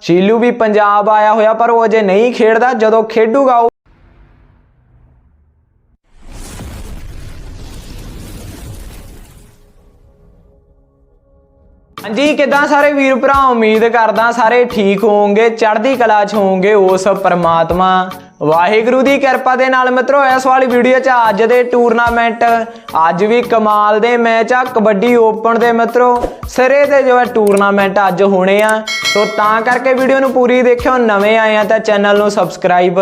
ਸ਼ੀਲੂ ਵੀ ਪੰਜਾਬ ਆਇਆ ਹੋਇਆ, ਪਰ ਉਹ ਅਜੇ ਨਹੀਂ ਖੇਡਦਾ, ਜਦੋਂ ਖੇਡੂਗਾ ਉਹ ਹਾਂਜੀ, ਕਿਦਾਂ ਸਾਰੇ ਵੀਰ ਭਰਾ? ਉਮੀਦ ਕਰਦਾ ਸਾਰੇ ਠੀਕ ਹੋਵੋਗੇ, ਚੜ੍ਹਦੀ ਕਲਾ 'ਚ ਹੋਵੋਗੇ ਉਸ ਪਰਮਾਤਮਾ। ਵਾਹਿਗੁਰੂ ਦੀ ਕਿਰਪਾ ਦੇ ਨਾਲ ਮਿੱਤਰੋ, ਇਸ ਵਾਲੀ ਵੀਡੀਓ 'ਚ ਅੱਜ ਦੇ ਟੂਰਨਾਮੈਂਟ ਅੱਜ ਵੀ ਕਮਾਲ ਦੇ ਮੈਚ ਆ, ਕਬੱਡੀ ਓਪਨ ਦੇ ਮਿੱਤਰੋ। ਸਿਰੇ ਦੇ ਜੋ ਹੈ ਟੂਰਨਾਮੈਂਟ ਅੱਜ ਹੋਣੇ ਆ। ਸੋ ਤਾਂ ਕਰਕੇ ਵੀਡੀਓ ਨੂੰ ਪੂਰੀ ਦੇਖਿਓ। ਨਵੇਂ ਆਏ ਆ ਤਾਂ ਚੈਨਲ ਨੂੰ ਸਬਸਕ੍ਰਾਈਬ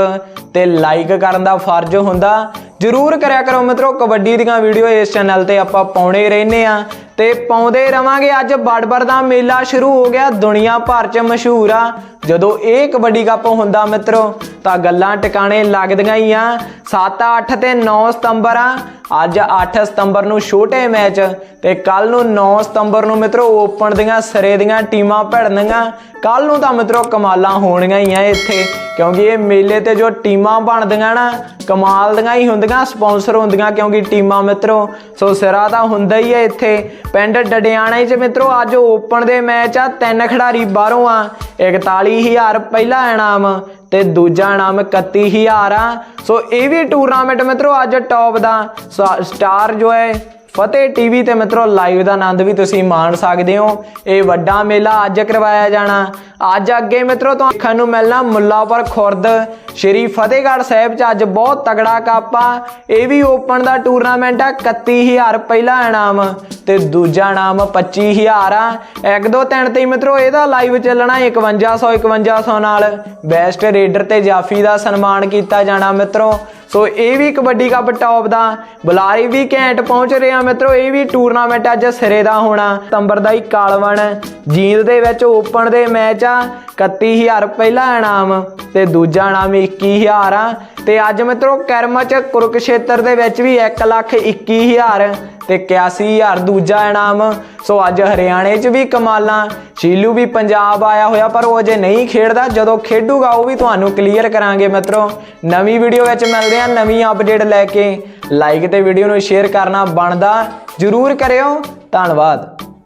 ਤੇ ਲਾਈਕ ਕਰਨ ਦਾ ਫਰਜ਼ ਹੁੰਦਾ। ਜਰੂਰ ਕਰਿਆ ਕਰੋ ਮਿੱਤਰੋ, ਕਬੱਡੀ ਦੀਆਂ ਵੀਡੀਓ ਇਸ ਚੈਨਲ ਤੇ ਆਪਾਂ ਪਾਉਣੇ ਰਹਿੰਦੇ ਆ। ਤੇ ਪਾਉਂਦੇ ਰਵਾਂਗੇ ਅੱਜ ਬੜਬੜ ਦਾ ਮੇਲਾ ਸ਼ੁਰੂ ਹੋ ਗਿਆ। ਦੁਨੀਆ ਭਰ 'ਚ ਮਸ਼ਹੂਰ ਆ। ਜਦੋਂ ਇਹ ਕਬੱਡੀ ਕੱਪ ਹੁੰਦਾ ਮਿੱਤਰੋ ਤਾਂ ਗੱਲਾਂ ਟਿਕਾਣੇ ਲੱਗਦੀਆਂ ਹੀ ਆ। 7 8 ਤੇ 9 ਸਤੰਬਰ ਆ। ਅੱਜ 8 ਸਤੰਬਰ ਨੂੰ ਛੋਟੇ ਮੈਚ ਤੇ ਕੱਲ ਨੂੰ 9 ਸਤੰਬਰ ਨੂੰ ਮਿੱਤਰੋ ਓਪਨ ਦੀਆਂ ਸਿਰੇ ਦੀਆਂ ਟੀਮਾਂ ਭਿੜਨਗੀਆਂ ਕੱਲ ਨੂੰ ਤਾਂ ਮਿੱਤਰੋ ਕਮਾਲਾਂ ਹੋਣਗੀਆਂ ਹੀ ਆ ਇੱਥੇ, ਕਿਉਂਕਿ ਇਹ ਮੇਲੇ ਤੇ ਜੋ ਟੀਮਾਂ ਬਣਦੀਆਂ ਨਾ, ਕਮਾਲ ਦੀਆਂ ਹੀ ਹੁੰਦੀਆਂ, ਸਪਾਂਸਰ ਹੁੰਦੀਆਂ ਕਿਉਂਕਿ ਟੀਮਾਂ ਮਿੱਤਰੋ। ਸੋ ਸਿਰਾ ਤਾਂ ਹੁੰਦਾ ਹੀ ਹੈ ਇੱਥੇ। ਪਿੰਡ ਡਡਿਆਣੇ 'ਚ ਮਿੱਤਰੋ ਅੱਜ ਓਪਨ ਦੇ ਮੈਚ ਆ, ਤਿੰਨ ਖਿਡਾਰੀ ਬਾਹਰੋਂ ਆ। 41000 ਪਹਿਲਾ ਇਨਾਮ ਤੇ ਦੂਜਾ ਇਨਾਮ 31000 ਆ। ਸੋ ਇਹ ਵੀ ਟੂਰਨਾਮੈਂਟ ਮਿੱਤਰੋ, ਅੱਜ ਟੌਪ ਦਾ। ਸਟਾਰ ਜੋ ਹੈ ਫਤਿਹ ਟੀਵੀ ਤੇ ਮਿੱਤਰੋ ਲਾਈਵ ਦਾ ਆਨੰਦ ਵੀ ਤੁਸੀਂ ਮਾਣ ਸਕਦੇ ਹੋ। ਇਹ ਵੱਡਾ ਮੇਲਾ ਅੱਜ ਕਰਵਾਇਆ ਜਾਣਾ। ਅੱਜ ਅੱਗੇ ਮਿੱਤਰੋ, ਤੁਹਾਨੂੰ ਦੇਖਣ ਨੂੰ ਮਿਲਣਾ ਮੁੱਲਾਪੁਰ ਖੁਰਦ। ਸ਼੍ਰੀ ਫਤਿਹਗੜ੍ਹ ਸਾਹਿਬ ਚ ਅੱਜ ਬਹੁਤ ਤਗੜਾ ਕੱਪ ਆ। ਇਹ ਵੀ ਓਪਨ ਦਾ ਟੂਰਨਾਮੈਂਟ ਆ 31000 ਪਹਿਲਾ ਇਨਾਮ ਤੇ ਦੂਜਾ ਇਨਾਮ 25000 ਆ। ਇੱਕ ਦੋ ਤਿੰਨ ਤੇ ਹੀ ਮਿੱਤਰੋ, ਇਹਦਾ ਲਾਈਵ ਚੱਲਣਾ 5100 5100 ਨਾਲ। ਬੈਸਟ ਰੇਡਰ ਤੇ ਜਾਫੀ ਦਾ ਸਨਮਾਨ ਕੀਤਾ ਜਾਣਾ ਮਿੱਤਰੋ। ਸੋ ਇਹ ਵੀ ਕਬੱਡੀ ਕੱਪ ਟੌਪ ਦਾ। ਬੁਲਾਰੇ ਵੀ ਘੈਂਟ ਪਹੁੰਚ ਰਿਹਾ ਮਿੱਤਰੋ, ਇਹ ਵੀ ਟੂਰਨਾਮੈਂਟ ਅੱਜ ਸਿਰੇ ਦਾ ਹੋਣਾ। ਸਤੰਬਰ ਦਾ ਹੀ ਕਾਲਵਣ। ਜੀਂਦ ਦੇ ਵਿੱਚ ਓਪਨ ਦੇ ਮੈਚ ਆ। 31000 ਪਹਿਲਾ ਇਨਾਮ ਤੇ ਦੂਜਾ ਇਨਾਮ 21000 ਆ। ਤੇ ਅੱਜ ਮਿੱਤਰੋ ਕਰਮ ਚ ਕੁਰਕਸ਼ੇਤਰ ਦੇ ਵਿੱਚ ਵੀ 1 ਲੱਖ 21000 ਤੇ 81000 ਦੂਜਾ ਇਨਾਮ। ਸੋ ਅੱਜ ਹਰਿਆਣੇ 'ਚ ਵੀ ਕਮਾਲਾਂ ਸ਼ੀਲੂ ਵੀ ਪੰਜਾਬ ਆਇਆ ਹੋਇਆ, ਪਰ ਉਹ ਅਜੇ ਨਹੀਂ ਖੇਡਦਾ। ਜਦੋਂ ਖੇਡੂਗਾ, ਉਹ ਵੀ ਤੁਹਾਨੂੰ ਕਲੀਅਰ ਕਰਾਂਗੇ ਮਿੱਤਰੋ। ਨਵੀਂ ਵੀਡੀਓ ਵਿੱਚ ਮਿਲਦੇ ਆ ਨਵੀਂ ਅਪਡੇਟ ਲੈ ਕੇ। ਲਾਈਕ ਤੇ ਵੀਡੀਓ ਨੂੰ ਸ਼ੇਅਰ ਕਰਨਾ ਬਣਦਾ ਜਰੂਰ ਕਰਿਓ। ਧੰਨਵਾਦ।